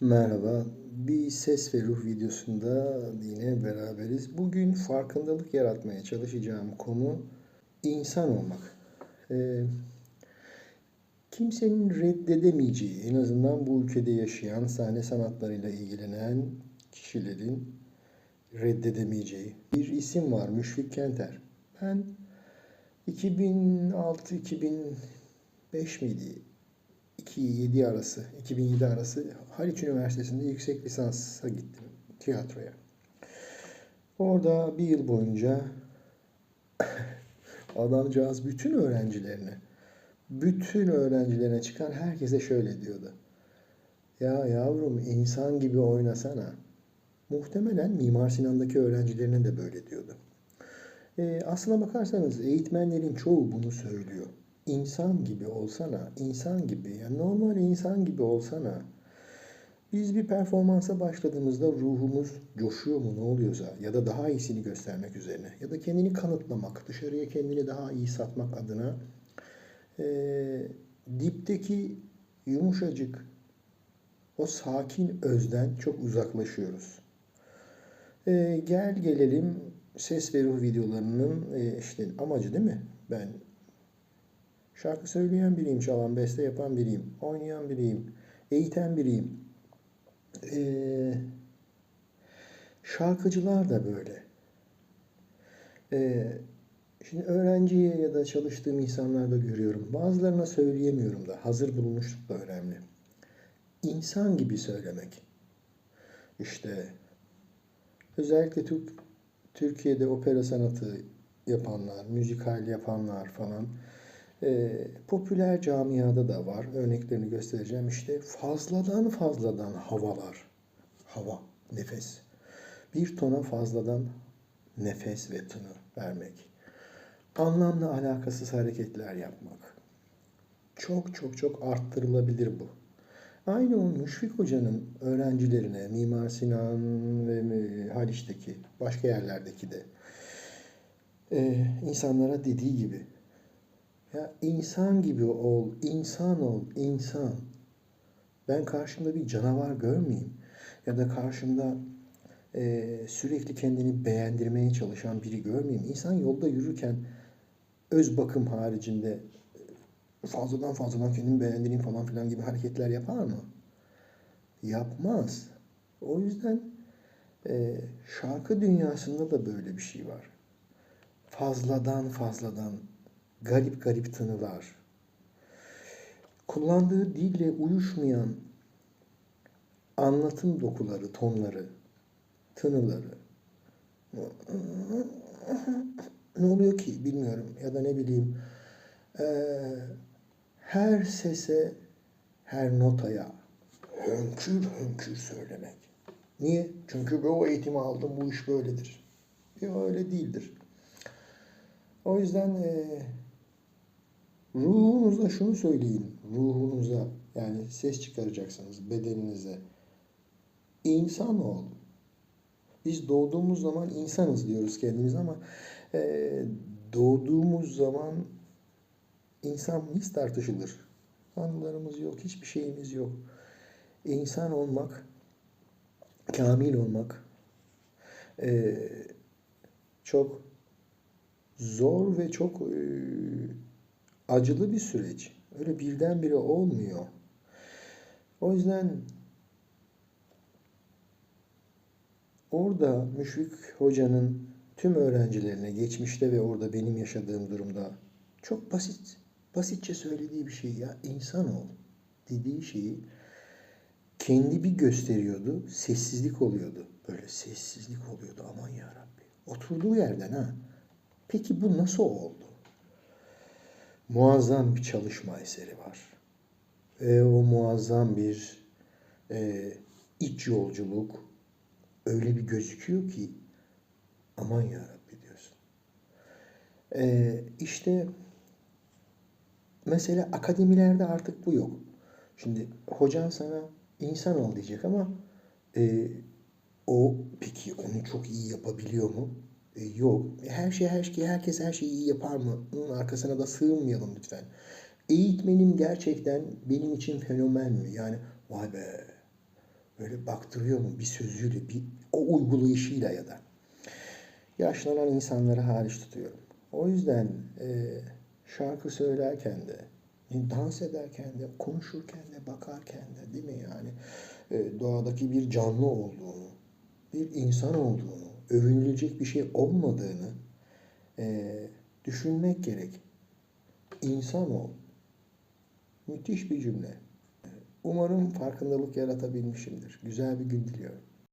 Merhaba, bir ses ve ruh videosunda yine beraberiz. Bugün farkındalık yaratmaya çalışacağım konu insan olmak. Ee, kimsenin reddedemeyeceği, en azından bu ülkede yaşayan, sahne sanatlarıyla ilgilenen kişilerin reddedemeyeceği bir isim var, Müşfik Kenter. Ben 2006-2005 miydi? 2007 arası, 2007 arası Haliç Üniversitesi'nde yüksek lisansa gittim tiyatroya. Orada bir yıl boyunca adamcağız bütün öğrencilerine, bütün öğrencilerine çıkan herkese şöyle diyordu. Ya yavrum insan gibi oynasana. Muhtemelen Mimar Sinan'daki öğrencilerine de böyle diyordu. E, aslına bakarsanız eğitmenlerin çoğu bunu söylüyor. İnsan gibi olsana, insan gibi, yani normal insan gibi olsana. Biz bir performansa başladığımızda ruhumuz coşuyor mu ne oluyorsa ya da daha iyisini göstermek üzerine ya da kendini kanıtlamak, dışarıya kendini daha iyi satmak adına e, dipteki yumuşacık o sakin özden çok uzaklaşıyoruz. E, gel gelelim ses ve ruh videolarının e, işte amacı değil mi? Ben şarkı söyleyen biriyim, çalan, beste yapan biriyim, oynayan biriyim, eğiten biriyim. Ee, şarkıcılar da böyle. Ee, şimdi öğrenciye ya da çalıştığım insanlarda görüyorum. Bazılarına söyleyemiyorum da. Hazır bulunuşluk da önemli. İnsan gibi söylemek. İşte özellikle Türk Türkiye'de opera sanatı yapanlar, müzikal yapanlar falan e, popüler camiada da var. Örneklerini göstereceğim. İşte fazladan fazladan havalar. Hava, nefes. Bir tona fazladan nefes ve tını vermek. Anlamla alakasız hareketler yapmak. Çok çok çok arttırılabilir bu. Aynı o Müşfik Hoca'nın öğrencilerine, Mimar Sinan ve Haliç'teki, başka yerlerdeki de e, insanlara dediği gibi ya insan gibi ol, insan ol, insan. Ben karşımda bir canavar görmeyeyim. Ya da karşımda e, sürekli kendini beğendirmeye çalışan biri görmeyeyim. İnsan yolda yürürken öz bakım haricinde fazladan fazladan kendimi beğendireyim falan filan gibi hareketler yapar mı? Yapmaz. O yüzden e, şarkı dünyasında da böyle bir şey var. Fazladan fazladan garip garip tınılar. Kullandığı dille uyuşmayan anlatım dokuları, tonları, tınıları. Ne oluyor ki bilmiyorum ya da ne bileyim. Ee, her sese, her notaya hönkür hönkür söylemek. Niye? Çünkü o eğitimi aldım, bu iş böyledir. Yok öyle değildir. O yüzden e, ruhunuza şunu söyleyin. Ruhunuza yani ses çıkaracaksınız bedeninize. İnsan ol. Biz doğduğumuz zaman insanız diyoruz kendimiz ama e, doğduğumuz zaman insan mıyız tartışılır. Anılarımız yok, hiçbir şeyimiz yok. İnsan olmak, kamil olmak e, çok zor ve çok e, acılı bir süreç. Öyle birdenbire olmuyor. O yüzden orada Müşfik Hoca'nın tüm öğrencilerine geçmişte ve orada benim yaşadığım durumda çok basit, basitçe söylediği bir şey ya insan ol dediği şeyi kendi bir gösteriyordu, sessizlik oluyordu. Böyle sessizlik oluyordu aman ya Rabbi. Oturduğu yerden ha. Peki bu nasıl oldu? Muazzam bir çalışma eseri var. Ve o muazzam bir e, iç yolculuk öyle bir gözüküyor ki aman ya Rabbi diyorsun. E, işte mesela akademilerde artık bu yok. Şimdi hocan sana insan ol diyecek ama e, o peki onu çok iyi yapabiliyor mu? E, yok. Her şey her şey herkes her şeyi iyi yapar mı? Bunun arkasına da sığınmayalım lütfen. Eğitmenim gerçekten benim için fenomen mi? Yani vay be Böyle baktırıyor mu bir sözüyle, bir o uygulayışıyla ya da. Yaşlanan insanları hariç tutuyorum. O yüzden e, şarkı söylerken de, e, dans ederken de, konuşurken de, bakarken de değil mi yani e, doğadaki bir canlı olduğunu, bir insan olduğunu, övünülecek bir şey olmadığını e, düşünmek gerek. İnsan ol. Müthiş bir cümle. Umarım farkındalık yaratabilmişimdir. Güzel bir gün diliyorum.